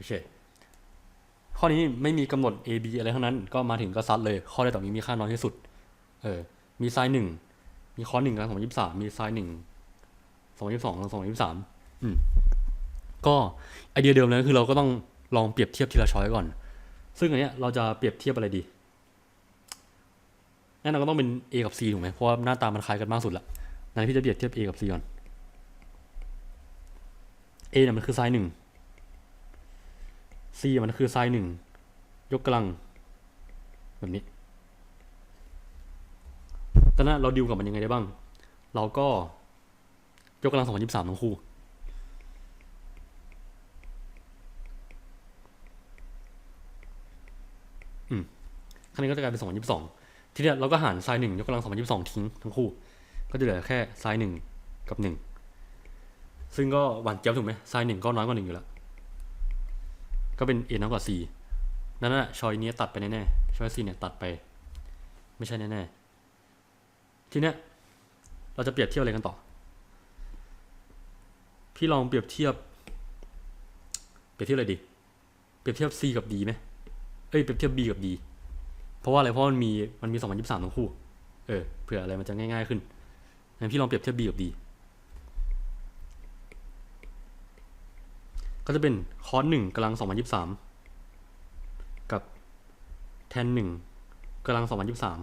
โอเค ข้อนี้ไม่มีกำหนด a b อะไรทั้งนั้น ก็มาถึงก็ซัดเลย ข้อใดต่อมีมีค่าน้อยที่สุด เออ มีไซน์หนึ่ง มีคอหนึ่งกับสองยี่สามมีไซน์หนึ่งสองยี่สองสองยี่สามอืม ก็ไอเดียเดิมเลยคือเราก็ต้องลองเปรียบเทียบทีละช้อยก่อน ซึ่งอันเนี้ยเราจะเปรียบเทียบอะไรดีแน่นอนก็ต้องเป็น A กับ C ถูกไหมเพราะว่าหน้าตามันคล้ายกันมากสุดละนั้นพี่จะเปรียบเทียบ A กับ C ก่อน A เนี่ยมันคือไซน์หนึ่ง C มันคือไซน์หนึ่งยกกำลัง แบบนี้ตอนนั้นเราดิวกับมันยังไงได้บ้าง เราก็ยกกำลังสองพันยี่สามทั้งคู่ อืมครั้นี้ก็จะกลายเป็นสองพันยี่สองทีเนี้เราก็หารไซน์หนึ่งยกกำลังสองพันยี่สองทิ้งทั้งคู่ ก็จะเหลือแค่ไซน์หนึ่งกับหนึ่งซึ่งก็หวานเจี๊ยบถูกไหมไซน์หนึ่งก็น้อยกว่าหนึ่งอยู่แล้ว ก็เป็น a น้อยกว่า c นั่นน่ะชอยนี้ตัดไปแน่ๆชอย c เนี่ยตัดไป ไม่ใช่แน่ๆทีเนี้ยเราจะเปรียบเทียบอะไรกันต่อ พี่ลองเปรียบเทียบ เปรียบเทียบอะไรดี เปรียบเทียบ c กับ d ไหมเอ้ยเปรียบเทียบ b กับ d เพราะว่าอะไรเพราะมันมีมันมีสองพันยี่สามทั้งคู่ เออเผื่ออะไรมันจะง่ายๆขึ้นงั้นพี่ลองเปรียบเทียบ b กับ d ก็จะเป็นคอร์สหนึ่งกำลังสองพันยี่สามกับแทนหนึ่งกำลังสองพันยี่สาม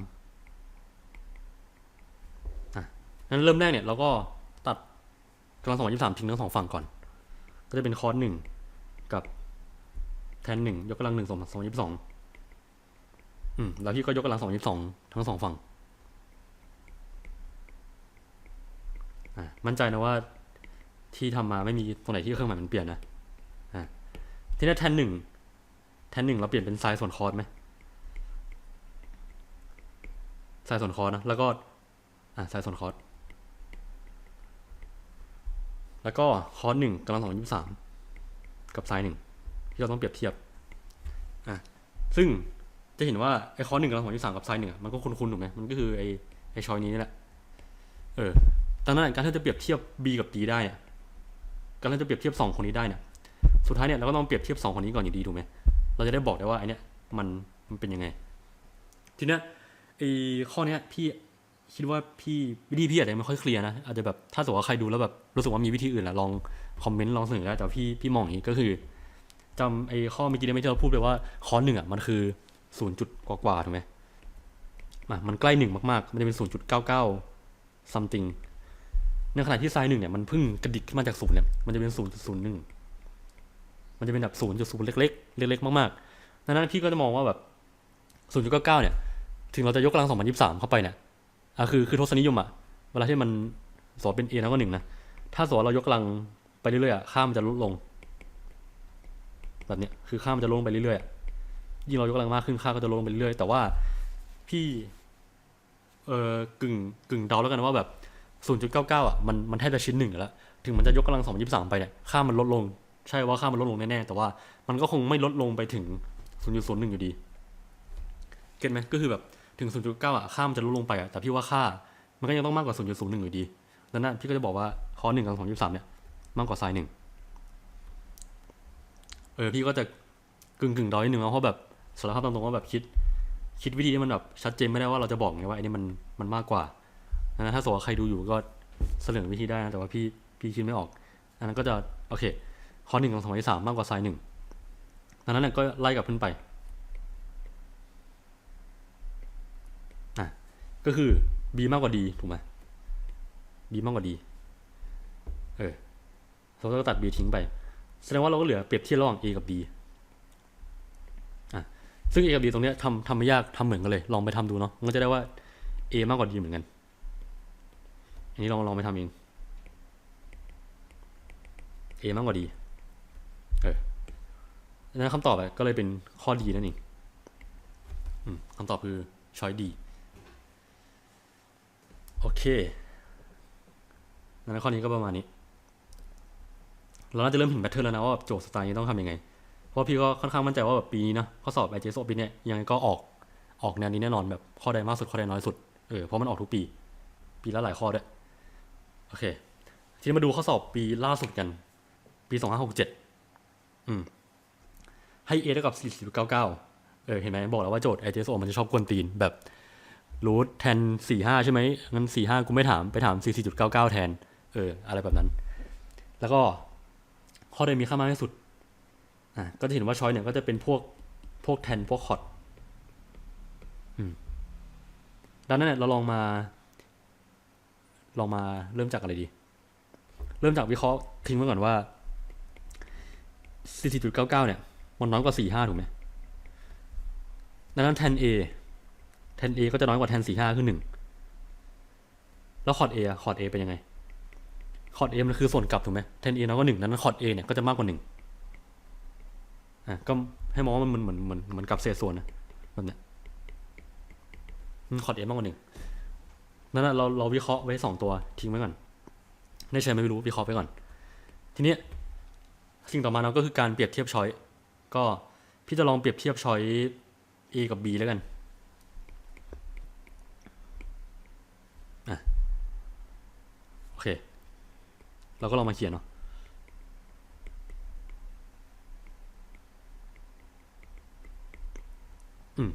อะงั้นเริ่มแรกเนี่ยเราก็ตัดกำลังสองพันยี่สามทิ้งทั้งสองฝั่งก่อน ก็จะเป็นคอร์สหนึ่งกับแทนหนึ่งยกกำลังหนึ่งสองสองยี่สองอืมแล้วพี่ก็ยกกำลังสองยี่สองทั้งสองฝั่งอะมั่นใจนะว่าที่ทำมาไม่มีตรงไหนที่เครื่องหมายมันเปลี่ยนนะ ทีนี้แทนหนึ่งแทนหนึ่งเราเปลี่ยนเป็นไซน์ส่วนคอร์สไหมไซน์ส่วนคอร์สนะ แล้วก็ อ่าไซน์ส่วนคอร์สแล้วก็คอร์สหนึ่งกำลังสองยี่สามกับไซน์หนึ่งที่เราต้องเปรียบเทียบ อะ ซึ่งจะเห็นว่าไอ้คอร์สหนึ่งกำลังสองยี่สามกับไซน์หนึ่งมันก็คุ้นๆถูกไหมมันก็คือไอ้ไอ้ชอยนี้นี่แหละ เออดังนั้นการที่จะเปรียบเทียบ b กับ d ได้เนี่ยการที่จะเปรียบเทียบสองคนนี้ได้เนี่ย สุดท้ายเนี่ยเราก็ต้องเปรียบเทียบสองคนนี้ก่อนอยู่ดีถูกไหมเราจะได้บอกได้ว่าไอเนี้ยมันมันเป็นยังไง ทีเนี้ยไอข้อเนี้ยพี่คิดว่าพี่วิธีพี่อาจจะไม่ค่อยเคลียร์นะอาจจะแบบถ้าสมมติว่าใครดูแล้วแบบรู้สึกว่ามีวิธีอื่นแหละลองคอมเมนต์ลองเสนอได้แต่พี่พี่มองอย่างนี้ก็คือจำไอข้อเมื่อกี้ได้ไหมที่เราพูดไปว่าข้อหนึ่งอะมันคือศูนย์จุดกว่าๆถูกไหมมันใกล้หนึ่งมากๆ มันจะเป็นศูนย์จุดเก้าเก้า something ในขณะที่ไซน์หนึ่งเนี่ยมันเพิ่งกระดิกขึ้นมาจากศูนย์เนี่ยมันจะเป็นศูนย์จุดศูนย์หนึ่ง มันจะเป็นแบบศูนย์จุดศูนย์เล็กๆ เล็ก ๆ มากๆดังนั้นพี่ก็จะมองว่าแบบศูนย์จุดเก้าเก้าเนี่ย ถึงเราจะยกกำลังสองพันยี่สิบสามเข้าไปเนี่ยอะคือคือทศนิยมอะ เวลาที่มันสอนเป็นเอแล้วก็หนึ่งนะ ถ้าสอนเรายกกำลังไปเรื่อยๆอะค่ามันจะลดลง แบบเนี้ยคือค่ามันจะลดลงไปเรื่อยๆ ยิ่งเรายกกำลังมากขึ้นค่าก็จะลดลงไปเรื่อยๆ แต่ว่าพี่เออกึ่งกึ่งเดาแล้วกันว่าแบบศูนย์จุดเก้าเก้าอะมันมันแทบจะชิ้นหนึ่งแล้ว ถึงมันจะยกกำลังสองพันยี่สามไปเนี่ยค่ามันลดลง ใช่ว่าค่ามันลดลงแน่ๆแต่ว่ามันก็คงไม่ลดลงไปถึง 0.01 อยู่ดี เก็ตไหมก็คือแบบถึง 0.9 อะค่ามันจะลดลงไปอะแต่พี่ว่าค่ามันก็ยังต้องมากกว่า 0.01 อยู่ดีดังนั้นพี่ก็จะบอกว่าคอหนึ่งกับ2.3เนี่ยมากกว่าไซน์หนึ่งเออพี่ก็จะกึ่งกึ่งๆดอยนิดนึงนะเพราะแบบสารภาพตรงๆว่าแบบคิด คิดวิธีที่มันแบบชัดเจนไม่ได้ว่าเราจะบอกไงว่าไอ้นี่มันมันมากกว่าดังนั้นถ้าสมมติว่าใครดูอยู่ก็เสนอวิธีได้นะแต่ว่าพี่พี่คิดไม่ออก อันนั้นก็จะโอเค ข้อหนึ่งของสองที่สามมากกว่าไซน์หนึ่งดังนั้นเนยก็ไล่กลับขึ้นไปอะก็คือ b มากกว่า d ถูกไหม b มากกว่า d เออเราก็ตัด b ทิ้งไป แสดงว่าเราก็เหลือเปรียบเทียบระหว่าง a กับ b อะซึ่ง a กับ b ตรงเนี้ยทำทำไม่ยากทำเหมือนกันเลย ลองไปทำดูเนาะมันจะได้ว่า a มากกว่า d เหมือนกัน อันนี้ลองลองไปทำเอง a มากกว่า d เออดัง นั้นคำตอบก็เลยเป็นข้อดีนั่นเองอคำตอบคือช้อยดีโอเคดังนั้นข้อนี้ก็ประมาณนี้ เราน่าจะเริ่มเห็นแพทเทิร์นแล้วนะว่าโจทย์สไตล์นี้ต้องทำยังไง เพราะพี่ก็ค่อนข้างมั่นใจว่าแบบปีนี้นะข้อสอบไอเจสโอปีเนี้ยยังไงก็ออกออกแนวนี้แน่นอนแบบข้อใดมากสุดข้อใดน้อยสุด เออเพราะมันออกทุกปี ปีละหลายข้อด้วย โอเค ทีนี้มาดูข้อสอบปีล่าสุดกัน ปีสองห้าหกเจ็ดอืม ให้ a เท่ากับ 40.99 เออ เห็นไหมบอกแล้วว่าโจทย์ ITSO มันจะชอบกวนตีนแบบรูทแทน 45 ใช่ไหมงั้น 45 กูไม่ถามไปถาม 44.99 แทน เออ อะไรแบบนั้น แล้วก็ข้อใดมีค่ามากที่สุด อะก็จะเห็นว่าช้อยเนี่ยก็จะเป็นพวกพวกแทนพวกคอร์ดอืมดังนั้นเนี่ยเราลองมา ลองมาเริ่มจากอะไรดี เริ่มจากวิเคราะห์ทิ้งไว้ก่อนว่า 44.99 เนี่ย มันน้อยกว่า45ถูกไหมดังนั้น tan A tan A ก็จะน้อยกว่า tan 45คือ1แล้วคอร์ด A อะคอร์ด A เป็นยังไงคอร์ด A มันคือส่วนกลับถูกไหม tan A น้อยกว่า1ดังนั้นคอร์ด A เนี่ยก็จะมากกว่า1อะก็ให้มองว่ามันเหมือนเหมือนเหมือนเหมือนกับเศษส่วนนะแบบเนี้ยคอร์ด A มากกว่า1นั่นนะเราเราวิเคราะห์ไว้สองตัวทิ้งไว้ก่อนไม่ใช่ไม่รู้วิเคราะห์ไปก่อน ทีนี้สิ่งต่อมาเราก็คือการเปรียบเทียบช้อย ก็พี่จะลองเปรียบเทียบช้อย A กับ B แล้วกันอโอเค เราก็ลองมาเขียนเนาะอืม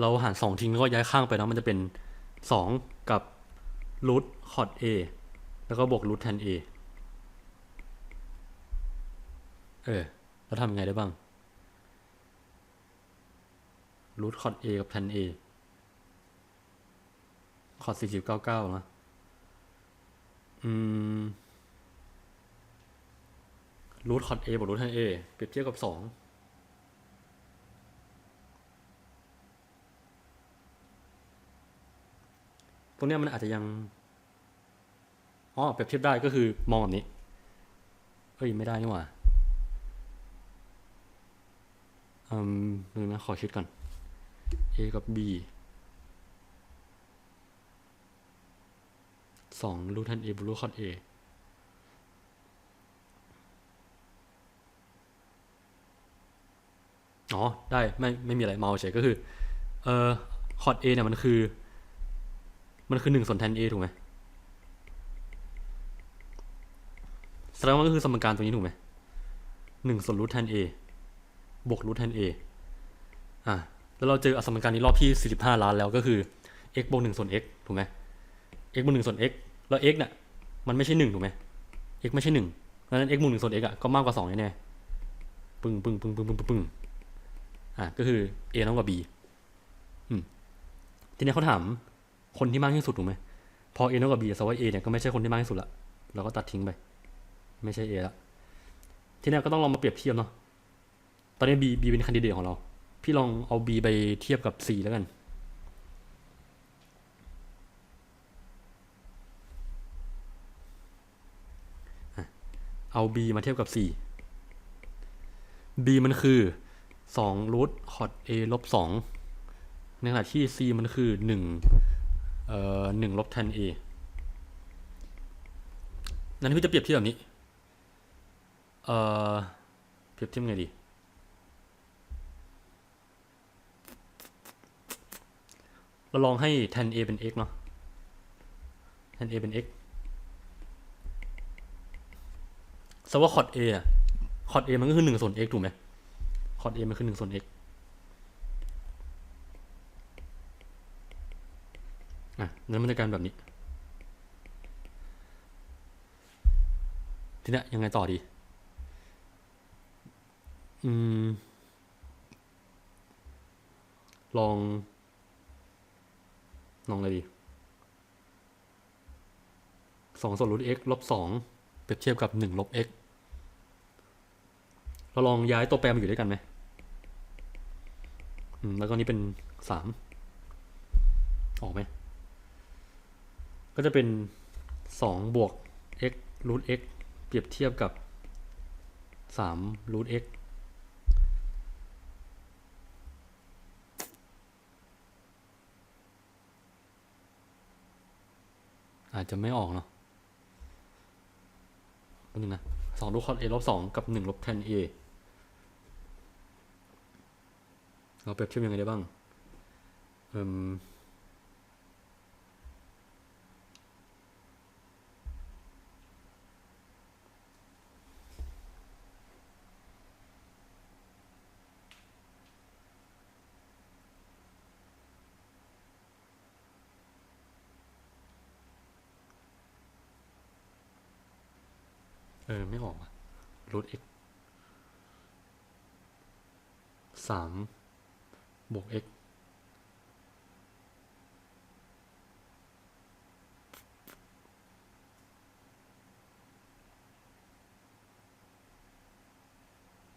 เราหารสองทิ้งแล้วก็ย้ายข้างไปเนาะมันจะเป็นสองกับรูทคอร์ด A แล้วก็บวกรูทแทน A เออ แล้วทำยังไงได้บ้างรูทคอร์ด A กับแทน A คอร์ดสี่สิบเก้าเก้านะอืมรูทคอร์ด A บวกรูทแทน A เปรียบเทียบกับสองตรงเนี้ยมันอาจจะยังอ๋อเปรียบเทียบได้ก็คือมองแบบนี้ เฮ้ย ไม่ได้นี่หว่า อืมนึงนะ ขอคิดก่อน A กับ B สองรูทแทน A บรูทคอร์ด A อ๋อ ได้ ไม่ ไม่มีอะไรเมาเฉยก็คือ เอ่อคอร์ด A เนี่ยมันคือ มันคือหนึ่งส่วนแทน A ถูกไหมแสดงว่าก็คือสมการตรงนี้ถูกไหมหนึ่งส่วนรูทแทน A บวกรูทแทน A อะแล้วเราเจออสมการนี้รอบที่ 45 ล้านแล้วก็คือ x บวก1ส่วน x ถูกไหม x บวก1ส่วน x แล้ว x เนี่ยมันไม่ใช่ 1 ถูกไหม x ไม่ใช่ 1เพราะฉะนั้น x บวก1ส่วน x อะก็มากกว่า 2 แน่ๆปึ้งปึ้งปึ้งปึ้งปึ้งปึ้งปึ้งอะก็คือ a น้อยกว่า b อืมทีนี้เขาถามคนที่มากที่สุดถูกไหมพอ a น้อยกว่า b แสดงว่า a เนี่ยก็ไม่ใช่คนที่มากที่สุดละเราก็ตัดทิ้งไป ไม่ใช่ a ละทีนี้ก็ต้องลองมาเปรียบเทียบเนาะ อนนี้ B B เป็นคันดิเดตของเรา พี่ลองเอา B ไปเทียบกับ C แล้วกัน เอา B มาเทียบกับ C B มันคือ2รูทคอร์ด A ลบ2ในขณะที่ C มันคือ1เอ่อ1ลบแทน A นั้นพี่จะเปรียบเทียบแบบนี้ เอ่อ เปรียบเทียบไงดี เราลองให้ tan a เป็น x เนาะ tan a เป็น x สมมติว่า cot a อะ cot a มันก็คือหนึ่งส่วน x ถูกไหม cot a มันคือหนึ่งส่วน x อะนั้นมันจะกลายแบบนี้ ทีนี้ยยังไงต่อดี อืม ลอง ลองอะไรดีสองส่วนรูท x ลบสองเปรียบเทียบกับหนึ่งลบ x เราลองย้ายตัวแปรมาอยู่ด้วยกันไหมอืมแล้วก็นี้เป็นสามออกไหม ก็จะเป็นสองบวก x รูท x เปรียบเทียบกับสามรูท x อาจจะไม่ออกเนาะนึงนะสองรูคอร์ด a ลบสองกับหนึ่งลบแทน a เราเปรียบเทียบยังไงได้บ้าง เอ่ มไม่ออกอะรูท x สามบวก x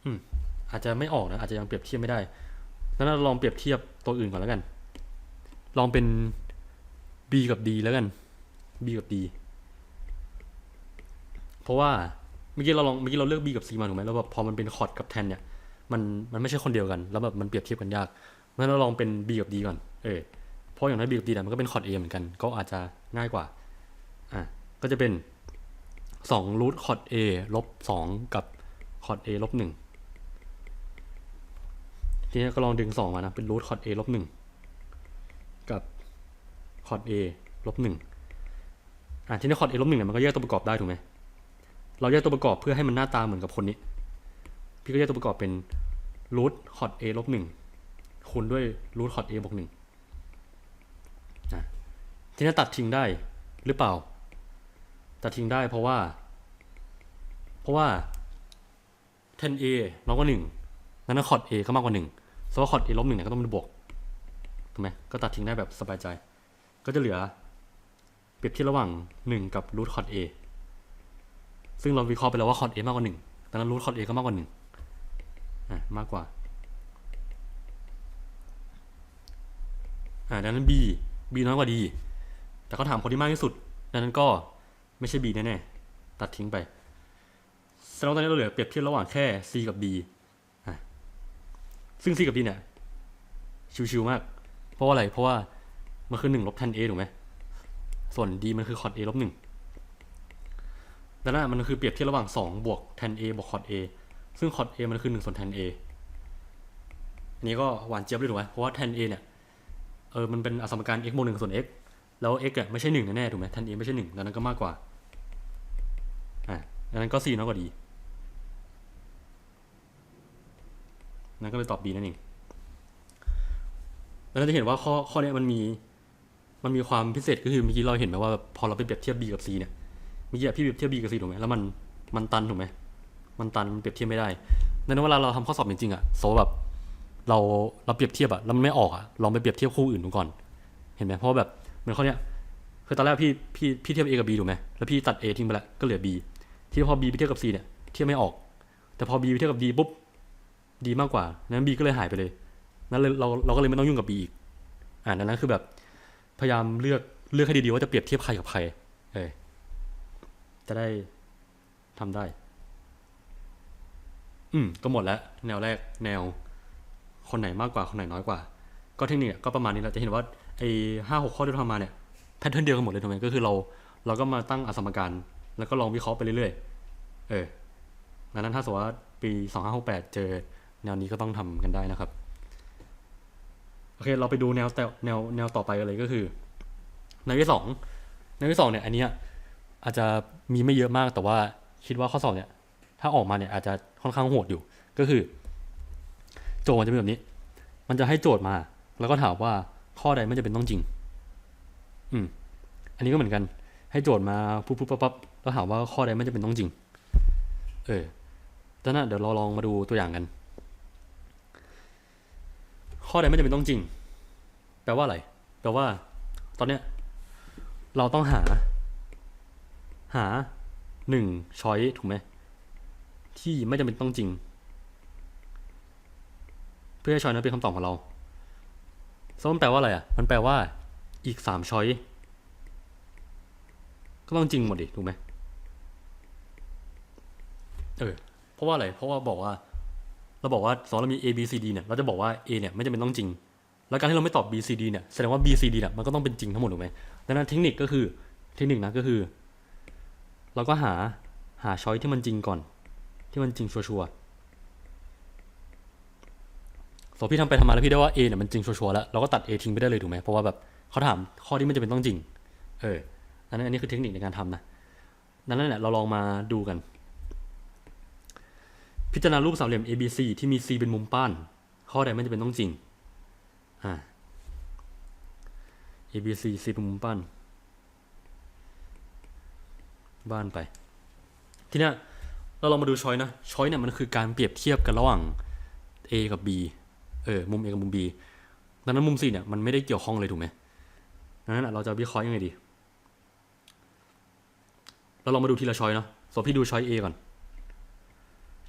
อืม อาจจะไม่ออกนะ อาจจะยังเปรียบเทียบไม่ได้นั้นเราลองเปรียบเทียบตัวอื่นก่อนแล้วกัน ลองเป็น b กับ d แล้วกัน b กับ d เพราะว่าเมื่อกี้เราลองเมื่อกี้เราเลือก b กับ c มาถูกไหมแล้วแบบพอมันเป็นคอร์ดกับแทนเนี่ยมันมันไม่ใช่คนเดียวกัน แล้วแบบมันเปรียบเทียบกันยากงั้นเราลองเป็น b กับ d ก่อนเออเพราะอย่างนั้น b กับ d เนี่ยมันก็เป็นคอร์ด a เหมือนกัน ก็อาจจะง่ายกว่าอะก็จะเป็นสองรูทคอร์ด a ลบสองกับคอร์ด a ลบหนึ่งทีนี้ก็ลองดึงสองมานะ เป็นรูทคอร์ด a ลบหนึ่งกับคอร์ด a ลบหนึ่งอะทีนี้คอร์ด a ลบหนึ่งเนี่ยมันก็แยกตัวประกอบได้ถูกไหม เราแยกตัวประกอบเพื่อให้มันหน้าตาเหมือนกับคนนี้ พี่ก็แยกตัวประกอบเป็นรูทคอร์ด a ลบหนึ่งคูณด้วยรูทคอร์ด a บวกหนึ่งทีนี้ตัดทิ้งได้หรือเปล่า ตัดทิ้งได้เพราะว่า เพราะว่า 10a น้อยกว่าหนึ่งนั้นคอร์ด a ก็มากกว่าหนึ่งเพราะว่าคอด a ลบหนึ่งเนี่ยก็ต้องเป็นบวกถูกไหมก็ตัดทิ้งได้แบบสบายใจ ก็จะเหลือเปรียบเทียบระหว่างหนึ่งกับรูทคอร์ด a ซึ่งเราวิเคราะห์ไปแล้วว่าคอร์ด a มากกว่าหนึ่งดังนั้นรูทคอร์ด a ก็มากกว่าหนึ่งอะมากกว่าอ่าดังนั้น b b น้อยกว่า d แต่เขาถามคนที่มากที่สุด ดังนั้นก็ไม่ใช่ b แน่ๆตัดทิ้งไปแสดงว่าตอนนี้เราเหลือเปรียบเทียบระหว่างแค่ c กับ d อะซึ่ง c กับ d เนี่ยชิวๆมาก เพราะว่าอะไร เพราะว่ามันคือหนึ่งลบ tan a ถูกไหมส่วน d มันคือ cot a ลบหนึ่ง ดังนั้นมันคือเปรียบเทียบระหว่างสองบวก tan a บวก cot a ซึ่ง cot a มันคือหนึ่งส่วน tan a อันนี้ก็หวานเจี๊ยบเลยถูกไหมเพราะว่า tan a เนี่ยเออมันเป็นอสมการ x บวกหนึ่งส่วน x แล้ว x อะไม่ใช่หนึ่งแน่ๆถูกไหม tan a ไม่ใช่หนึ่งดังนั้นก็มากกว่าอะดังนั้นก็ c น้อยกว่า d นั่นก็เลยตอบ b นั่นเองแล้วเราจะเห็นว่าข้อข้อนี้มันมีมันมีความพิเศษก็คือเมื่อกี้เราเห็นไหมว่าพอเราไปเปรียบเทียบ b กับ c เนี่ย เมื่อกี้อะพี่เปรียบเทียบ b กับ c ถูกไหมแล้วมันมันตันถูกไหมมันตันมันเปรียบเทียบไม่ได้ดังนั้นเวลาเราทำข้อสอบจริงๆอะโซแบบเราเราเปรียบเทียบอะแล้วมันไม่ออกอะลองไปเปรียบเทียบคู่อื่นดูก่อน เห็นไหมเพราะแบบเหมือนข้อเนี้ยคือตอนแรกพี่พี่พี่เทียบ a กับ b ถูกไหมแล้วพี่ตัด a ทิ้งไปแล้วก็เหลือ b ที่พอ b ไปเทียบกับ c เนี่ยเทียบไม่ออก แต่พอ b ไปเทียบกับ d ปุ๊บ d มากกว่านั้น b ก็เลยหายไปเลยนั้นเลยเราเราก็เลยไม่ต้องยุ่งกับ b อีกอ่าดังนั้นคือแบบพยายามเลือกเลือกให้ดีๆว่าจะเปรียบเทียบใครกับใครเออ จะได้ทำได้ อืม ก็หมดแล้ว แนวแรกแนว คนไหนมากกว่าคนไหนน้อยกว่า ก็เทคนิคก็ประมาณนี้เราจะเห็นว่าไอ้ห้าหกข้อที่เราทำมาเนี่ยแพทเทิร์นเดียวกันหมดเลยถูกไหมก็คือเรา เราก็มาตั้งอสมการ แล้วก็ลองวิเคราะห์ไปเรื่อยๆ เออดังนั้นถ้าสมมติว่าปีสองห้าหกแปดเจอ แนวนี้ก็ต้องทำกันได้นะครับ โอเค เราไปดูแนวแต่แนวแนวต่อไปกันเลยก็คือ แนวที่สองแนวที่สองเนี่ย อันเนี้ย อาจจะมีไม่เยอะมากแต่ว่าคิดว่าข้อสอบเนี่ย ถ้าออกมาเนี่ยอาจจะค่อนข้างโหดอยู่ ก็คือ โจทย์มันจะเป็นแบบนี้ มันจะให้โจทย์มา แล้วก็ถามว่าข้อใดไม่จะเป็นต้องจริง อืม อันนี้ก็เหมือนกัน ให้โจทย์มาปุ๊บปุ๊บปั๊บปั๊บแล้วถามว่าข้อใดไม่จะเป็นต้องจริง เออตอนนั้นเดี๋ยวเราลองมาดูตัวอย่างกัน ข้อใดไม่จำเป็นต้องจริง แปลว่าอะไร แปลว่า ตอนเนี้ย เราต้องหา หาหนึ่งช้อยถูกไหมที่ไม่จำเป็นต้องจริง เพื่อให้ช้อยนั้นเป็นคำตอบของเราซึ่งมันแปลว่าอะไรอะ มันแปลว่าอีกสามช้อยก็ต้องจริงหมดดิถูกไหมเออเพราะว่าอะไรเพราะว่าบอกว่า เราบอกว่าสมมติเรามี A B C D เนี่ยเราจะบอกว่า A เนี่ยไม่จำเป็นต้องจริง แล้วการที่เราไม่ตอบ B C D เนี่ยแสดงว่า B C D เนี่ยมันก็ต้องเป็นจริงทั้งหมดถูกไหมดังนั้นเทคนิคก็คือเทคนิคนะก็คือ เราก็หาหาช้อยที่มันจริงก่อน ที่มันจริงชัวร์ๆสมพี่ทำไปทำมาแล้วพี่ได้ว่า A เนี่ยมันจริงชัวร์ๆแล้วเราก็ตัด A ทิ้งไปได้เลยถูกไหมเพราะว่าแบบเขาถามข้อที่ไม่จำเป็นต้องจริง เอออันนั้นอันนี้คือเทคนิคในการทำนะนั้นแหละเราลองมาดูกัน พิจารณารูปสามเหลี่ยม ABC ที่มี C เป็นมุมป้าน ข้อใดไม่จำเป็นต้องจริงอ่า ABC C เป็นมุมป้าน บ้านไป ทีเนี้ยเราลองมาดูช้อยนะช้อยเนี่ยมันคือการเปรียบเทียบกันระหว่าง A กับ B เออมุม A กับมุม B ดังนั้นมุม C เนี่ยมันไม่ได้เกี่ยวข้องเลยถูกไหมดังนั้นเราจะวิเคราะห์ยังไงดี เราลองมาดูทีละช้อยเนาะสมมติพี่ดูช้อย A ก่อน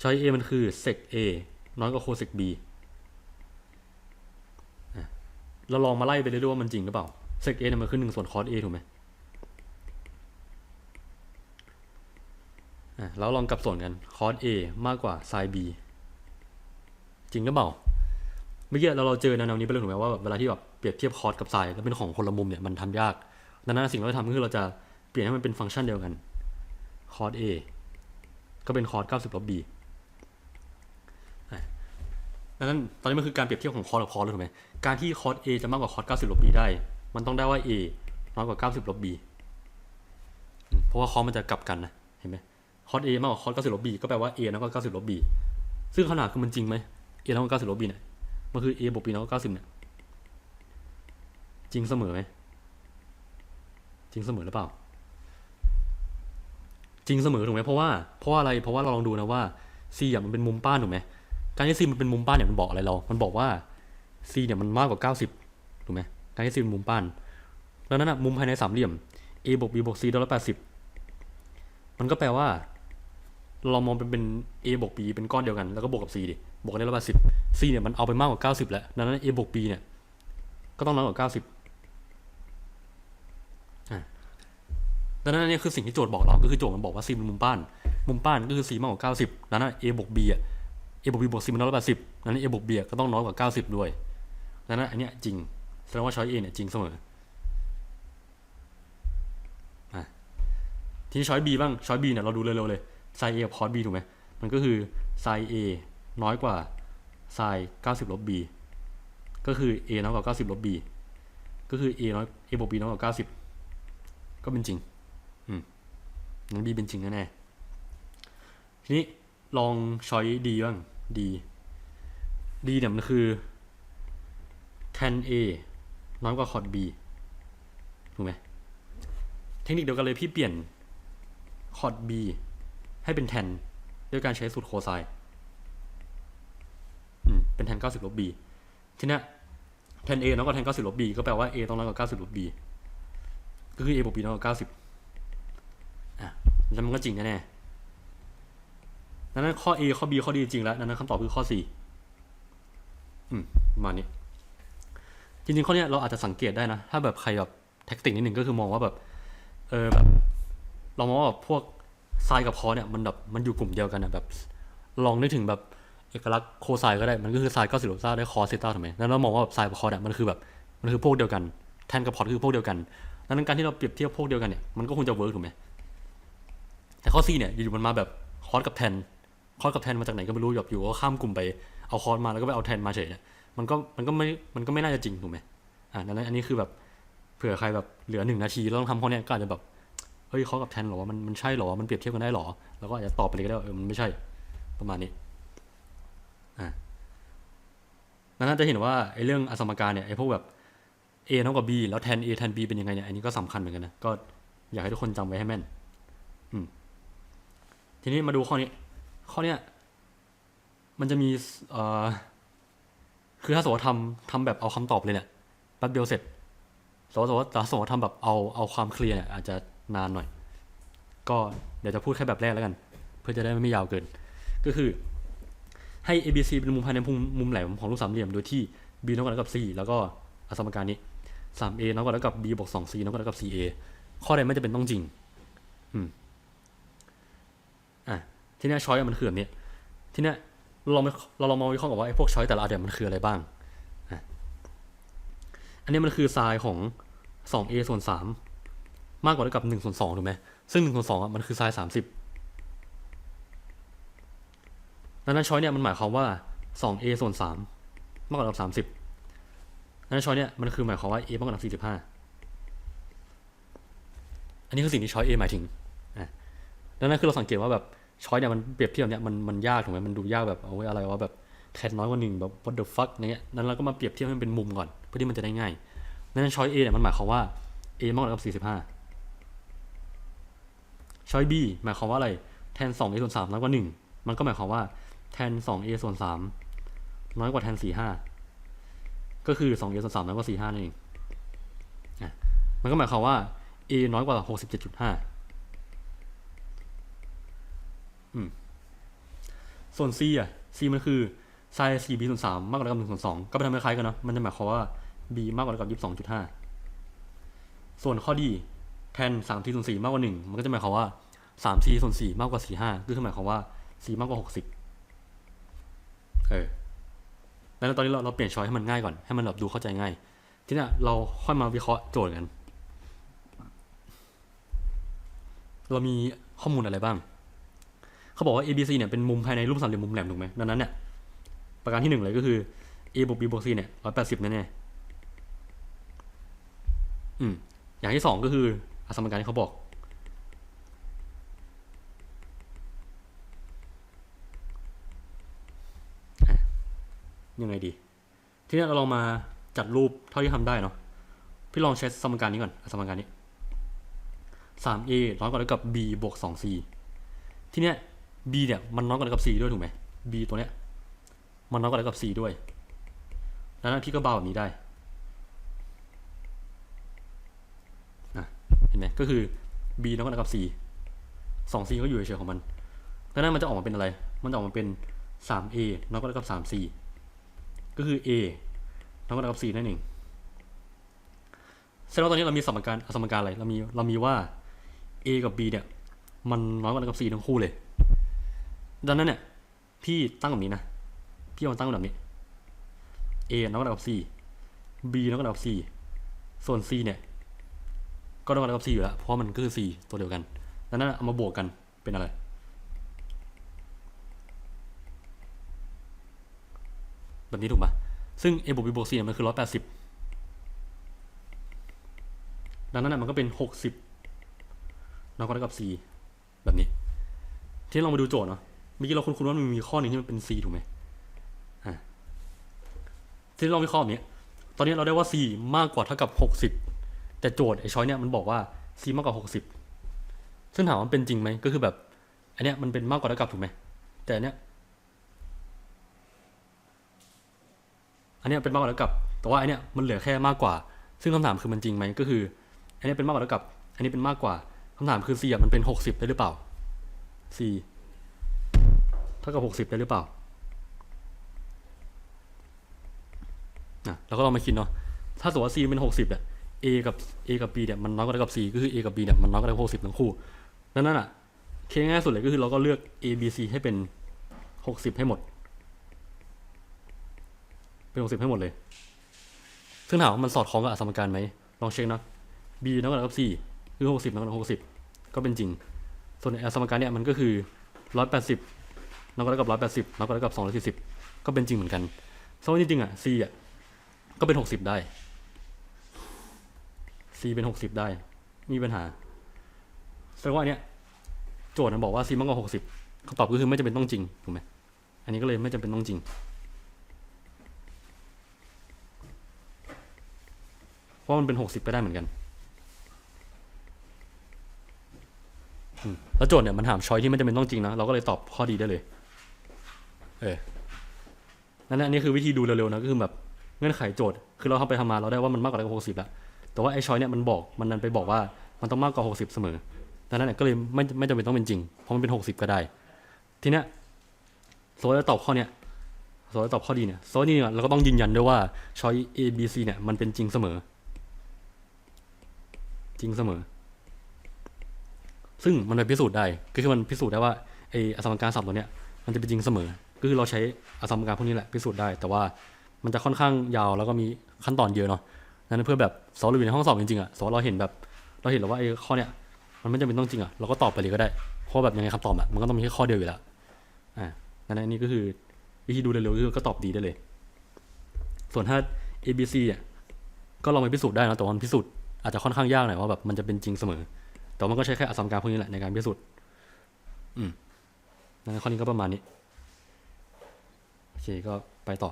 ช้อย A มันคือ sec A น้อยกว่า cosec B อะเราลองมาไล่ไปเรื่อยๆว่ามันจริงหรือเปล่า sec A เนี่ยมันคือหนึ่งส่วน cos A ถูกไหมอะ แล้วลองกลับส่วนกัน cos A มากกว่า sin B จริงหรือเปล่าเมื่อกี้เราเราเจอแนวๆนี้ไปแล้วถูกไหมว่าแบบเวลาที่แบบเปรียบเทียบคอร์สกับไซน์แล้วเป็นของคนละมุมเนี่ยมันทำยากดังนั้นสิ่งที่เราทำก็คือเราจะเปลี่ยนให้มันเป็นฟังก์ชันเดียวกันคอร์ส A ก็เป็นคอร์ส90ลบ B ดังนั้นตอนนี้มันคือการเปรียบเทียบของคอร์สกับคอร์สเลยถูกไหมการที่คอร์ส A จะมากกว่าคอร์ส90ลบ B ได้ มันต้องได้ว่า A น้อยกว่า90ลบ B เพราะว่าคอร์สมันจะกลับกันนะเห็นไหม คอร์ส A มากกว่าคอร์ส90ลบ B ก็แปลว่า A น้อยกว่า90ลบ B ซึ่งขนาดคือมันจริงไหม A น้อยกว่า90ลบ B เนี่ยมันคือ a บวก b น้อยกว่า90เนี่ยจริงเสมอไหมจริงเสมอหรือเปล่า จริงเสมอถูกไหมเพราะว่าเพราะว่าอะไรเพราะว่าเราลองดูนะว่า c อะมันเป็นมุมป้านถูกไหมการที่ c มันเป็นมุมป้านเนี่ยมันบอกอะไรเรา มันบอกว่า c เนี่ยมันมากกว่า 90ถูกไหมการที่ c เป็นมุมป้านดังนั้นอะมุมภายในสามเหลี่ยม a บวก b บวก c ได้ร้อยแปดสิบมันก็แปลว่า เรามองเป็นเป็น a บวก b เป็นก้อนเดียวกัน แล้วก็บวกกับ c ดิบวกกันได้ร้อยแปดสิบ c เนี่ยมันเอาไปมากกว่า90แล้วดังนั้น a บวก b เนี่ยก็ต้องน้อยกว่า90อะดังนั้นนี่คือสิ่งที่โจทย์บอกเราก็คือโจทย์มันบอกว่า c เป็นมุมป้าน มุมป้านก็คือ c มากกว่า90ดังนั้น a บวก b อะ a บวก b บวก c มันน้อยกว่า80ดังนั้น a บวก b ก็ต้องน้อยกว่า90ด้วยดังนั้นอันเนี้ยจริงแสดงว่าช้อย a เนี่ยจริงเสมออทีนี้ช้อย b บ้างช้อย b เนี่ยเราดูเร็วๆเลย sin a กับ cos b ถูกไหมมันก็คือ sin a น้อยกว่า sin 90ลบ b ก็คือ a น้อยกว่า90ลบ b ก็คือ a น้อย a บวก b น้อยกว่า90ก็เป็นจริง อืมงั้น b เป็นจริงแน่ๆทีนี้ลองช้อย d บ้าง d d เนี่ยมันคือ tan a น้อยกว่า cot b ถูกไหม เทคนิคเดียวกันเลยพี่เปลี่ยน cot b ให้เป็น tan ด้วยการใช้สูตรโคไซน์เป็นแทน 90 ลบ b ทีนี้แทน a น้อยกว่าแทน 90 ลบ b ก็แปลว่า a ต้องน้อยกว่า 90 ลบ b ก็คือ a บวก b น้อยกว่า 90 อะ แล้วมันก็จริงแน่ๆดังนั้นข้อ a ข้อ b ข้อ d จริงแล้ว นั้นคำตอบคือข้อ c อืมประมาณนี้ จริงๆ ข้อนี้เราอาจจะสังเกตได้นะ ถ้าแบบใครแบบแท็กติกนิดหนึ่งก็คือมองว่าแบบ เออแบบ เรามองว่าแบบพวก ไซน์กับคอเนี่ยมันแบบมันอยู่กลุ่มเดียวกันอะแบบ ลองนึกถึงแบบเอกลักษณ์โคไซน์ก็ได้มันก็คือไซน์ก็สิลซ่าได้คอเซต้าถูกไหมแล้วเรามองว่าแบบไซน์กับคอเนี่ยมันคือแบบมันคือพวกเดียวกัน แทนกับพอตคือพวกเดียวกันดังนั้นการที่เราเปรียบเทียบพวกเดียวกันเนี่ยมันก็คงจะเวิร์กถูกไหมแต่ข้อ C เนี่ยอยู่ๆมันมาแบบคอสกับแทนคอสกับแทนมาจากไหนก็ไม่รู้แบบอยู่ก็ข้ามกลุ่มไปเอาคอสมาแล้วก็ไปเอาแทนมาเฉยเนี่ยมันก็มันก็ไม่มันก็ไม่น่าจะจริงถูกไหมอ่าดังนั้นอันนี้คือแบบเผื่อใครแบบเหลือหนึ่งนาทีแล้วต้องทำข้อเนี้ยก็อาจจะแบบ ฮ้ยคอร์สกับแทนหรอวะมันมันใช่หรอมันเปรียบเทียบกันได้หรอ แล้วก็อาจจะตอบไปเลยก็ได้ว่าเออมันไม่ใช่ประมาณนี้ดังนั้นจะเห็นว่าไอ้เรื่องอสมการเนี่ยไอ้พวกแบบ a เท่ากับ b แล้วแทน a แทน b เป็นยังไงเนี่ยอันนี้ก็สำคัญเหมือนกันนะก็อยากให้ทุกคนจำไว้ให้แม่น อืม ทีนี้มาดูข้อนี้ ข้อเนี้ยมันจะมีเอ่อคือถ้าสมมติว่าทำทำแบบเอาคำตอบเลยเนี่ยแป๊บเดียวเสร็จสมมติว่าแต่สมมติว่าทำแบบเอาเอาความเคลียร์เนี่ยอาจจะ นานหน่อย ก็เดี๋ยวจะพูดแค่แบบแรกแล้วกัน เพื่อจะได้ไม่ยาวเกิน ก็คือให้ ABC เป็นมุมภายในมุมมุมแหลมของลูกสามเหลี่ยม โดยที่ B น้อยกว่าเท่ากับ C แล้วก็อสมการนี้ 3A น้อยกว่าเท่ากับ B บวก 2C น้อยกว่าเท่ากับ CA ข้อใดไม่จะเป็นต้องจริง อืม อะ ทีเนี้ช้อยมันคือแบบนี้ทีเนี้ยเราลองเราลองมาวิเคราะห์กับว่าไอ้พวกช้อยแต่ละอันเนี่ยมันคืออะไรบ้างอะอันนี้มันคือไซน์ของ 2A ส่วน3 มากกว่าเท่ากับ1ส่วน2ถูกไหมซึ่ง1ส่วน2อะมันคือไซน์30ดังนั้นช้อยเนี่ยมันหมายความว่า 2a ส่วน 3 มากกว่ากับ30ดังนั้นช้อยเนี่ยมันคือหมายความว่า a มากกว่ากับ45อันนี้คือสิ่งที่ช้อย a หมายถึงดังนั้นคือเราสังเกตว่าแบบช้อยเนี่ยมันเปรียบเทียบเนี่ยมันมันยากถูกไหมมันดูยากแบบเอาไว้อะไรว่าแบบแทนน้อยกว่าหนึ่งแบบ what the fuck อย่างเงี้ยนั้นเราก็มาเปรียบเทียบให้มันเป็นมุมก่อนเพื่อที่มันจะได้ง่ายดังนั้นช้อย a เนี่ยมันหมายความว่า a มากกว่ากับ45 ช้อย b หมายความว่าอะไร แทนสอง a ส่วนสามน้อยกว่าหนึ่งมันก็หมายความว่าแทนสอง a ส่วนสามน้อยกว่าแทนสี่ห้าก็คือสอง a ส่วนสามน้อยกว่าสี่ห้านั่นเองมันก็หมายความว่า a น้อยกว่าหกสิบเจ็ดจุดห้าอืมส่วน c อะ c มันคือ sin 4 b ส่วนสามมากกว่ากับหนึ่งส่วนสองก็ไปทำคล้ายกันเนาะมันจะหมายความว่า b มากกว่ากับยี่สิบสองจุดห้าส่วนข้อดี แทนสามทีส่วนสี่มากกว่าหนึ่งมันก็จะหมายความว่าสามทีส่วนสี่มากกว่าสี่ห้าก็คือหมายความว่าสี่มากกว่าหกสิบเออแล้วตอนนี้เราเราเปลี่ยนช้อยให้มันง่ายก่อน ให้มันแบบดูเข้าใจง่าย ทีนี้เราค่อยมาวิเคราะห์โจทย์กัน เรามีข้อมูลอะไรบ้าง เขาบอกว่า A B C เนี่ยเป็นมุมภายในรูปสามเหลี่ยมมุมแหลมถูกไหมดังนั้นเนี่ยประการที่หนึ่งเลยก็คือ A บวก B บวก C เนี่ยร้อยแปดสิบแน่ๆอืมอย่างที่สองก็คือ สมการที่เขาบอก ยังไงดี ทีนี้เราลองมาจัดรูปเท่าที่ทำได้เนาะ พี่ลองใช้สมการนี้ก่อน สมการนี้ 3a น้อยกว่าเท่ากับ b บวก 2c ทีเนี้ย b เนี่ยมันน้อยกว่าเท่ากับ c ด้วยถูกไหม b ตัวเนี้ยมันน้อยกว่าเท่ากับ c ด้วยดังนั้นพี่ก็เบาแบบนี้ได้ เห็นไหมก็คือ b น้อยกว่าเท่ากับ c สอง c ก็อยู่เฉยๆของมันดังนั้นมันจะออกมาเป็นอะไร มันจะออกมาเป็น 3a น้อยกว่าเท่ากับ 3c ก็คือ a น้อยกว่าเท่ากับ c นั่นเองแสดงว่าตอนนี้เรามีสมการสมการอะไร เรามีเรามีว่า a กับ b เนี่ย มันน้อยกว่าเท่ากับ c ทั้งคู่เลย ดังนั้นเนี่ย พี่ตั้งแบบนี้นะ พี่เอามาตั้งแบบนี้ a น้อยกว่าเท่ากับ c b น้อยกว่าเท่ากับ c ส่วน c เนี่ย ก็ต้องกับ c อยู่แล้ว เพราะมันก็คือ c ตัวเดียวกันดังนั้นเอามาบวกกันเป็นอะไร แบบนี้ถูกปะซึ่ง a บวก b บวก c เนี่ยมันคือ 180 ดังนั้นมันก็เป็น 60น้อยกว่าเท่ากับ c แบบนี้ ทีนี้ลองมาดูโจทย์เนาะเมื่อกี้เราคุ้นๆว่ามันมีข้อหนึ่งที่มันเป็น c ถูกไหมอ่าทีนี้ลองวิเคราะห์แบบนี้ตอนนี้เราได้ว่า c มากกว่าเท่ากับ 60 แต่โจทย์ไอ้ช้อยเนี่ยมันบอกว่า c มากกว่า 60 ซึ่งถามว่าเป็นจริงไหมก็คือแบบ อันเนี้ยมันเป็นมากกว่าเท่ากับถูกไหมแต่อันเนี้ยอันเนี้ยเป็นมากกว่าเท่ากับแต่ว่าอันเนี้ยมันเหลือแค่มากกว่า ซึ่งคำถามคือมันจริงไหมก็คือ อันเนี้ยเป็นมากกว่าเท่ากับอันนี้เป็นมากกว่าคำถามคือ c อะมันเป็น 60 ได้หรือเปล่า c เท่ากับ 60 ได้หรือเปล่านะเราก็ลองมาคิดเนาะถ้าสมมติว่า c เป็น 60อะ a กับ a กับ b เนี่ยมันน้อยกว่ากับ c ก็คือ a กับ b เนี่ยมันน้อยกว่าเท่ากับทั้งคู่ดังนั้นอะเคง่ายสุดเลยก็คือเราก็เลือก a b c ให้เป็น60ให้หมด เป็น60ให้หมดเลย ซึ่งถามว่ามันสอดคล้องกับสมการไหมลองเช็คนะ b น้อยกว่ากับ c คือ60น้อยกว่าเท่ากับก็เป็นจริง ส่วนไอ้สมการเนี่ยมันก็คือ180น้อยกว่าเท่ากับ180น้อยกว่าเท่ากับ240ก็เป็นจริงเหมือนกันเพราะว่าจริงๆอะ c อะก็เป็น60ได้ c เป็น60ได้ มีปัญหาแสดงว่าเนี้ยโจทย์มันบอกว่า c มากกว่า60คำตอบก็คือไม่จำเป็นต้องจริงถูกไหมอันนี้ก็เลยไม่จำเป็นต้องจริง เพราะมันเป็น60ไปได้เหมือนกันแล้วโจทย์เนี่ยมันถามช้อยที่ไม่จำเป็นต้องจริงนะเราก็เลยตอบข้อดีได้เลย เออนั่นแหละอันนี้คือวิธีดูเร็วๆนะก็คือแบบเงื่อนไขโจทย์ คือเราทำไปทำมาเราได้ว่ามันมากกว่า60แล้ว แต่ว่าไอ้ช้อยเนี่ยมันบอกมันนันไปบอกว่ามันต้องมากกว่า 60 เสมอ ดังนั้นเนี่ยก็เลยไม่ไม่จำเป็นต้องเป็นจริง เพราะมันเป็น 60 ก็ได้ ทีเนี้ยโซลจะตอบข้อเนี้ยโซลจะตอบข้อดีเนี่ยโซลนี่เนี่ยเราก็ต้องยืนยันด้วยว่าช้อย A B C เนี่ยมันเป็นจริงเสมอ จริงเสมอ ซึ่งมันไปพิสูจน์ได้ก็คือมันพิสูจน์ได้ว่าไอ้อสมการสามตัวเนี้ยมันจะเป็นจริงเสมอ ก็คือเราใช้อสมการพวกนี้แหละพิสูจน์ได้ แต่ว่ามันจะค่อนข้างยาวแล้วก็มีขั้นตอนเยอะเนาะ นั้นเพื่อแบบสอนเราอยู่ในห้องสอบจริงๆอะสอนเราเห็นแบบ เราเห็นแล้วว่าไอ้ข้อเนี้ยมันไม่จำเป็นต้องจริงอะเราก็ตอบไปเลยก็ได้เพราะแบบยังไงคำตอบอะมันก็ต้องมีแค่ข้อเดียวอยู่แล้วอ่านั้นอันนี้ก็คือวิธีดูเร็วๆก็คือก็ตอบดีได้เลย ส่วนถ้า A B C อะก็ลองไปพิสูจน์ได้นะแต่ว่ามันพิสูจน์อาจจะค่อนข้างยากหน่อยว่าแบบมันจะเป็นจริงเสมอ แต่มันก็ใช้แค่อสมการพวกนี้แหละในการพิสูจน์อืมนั้นข้อนี้ก็ประมาณนี้โอเคก็ไปต่อ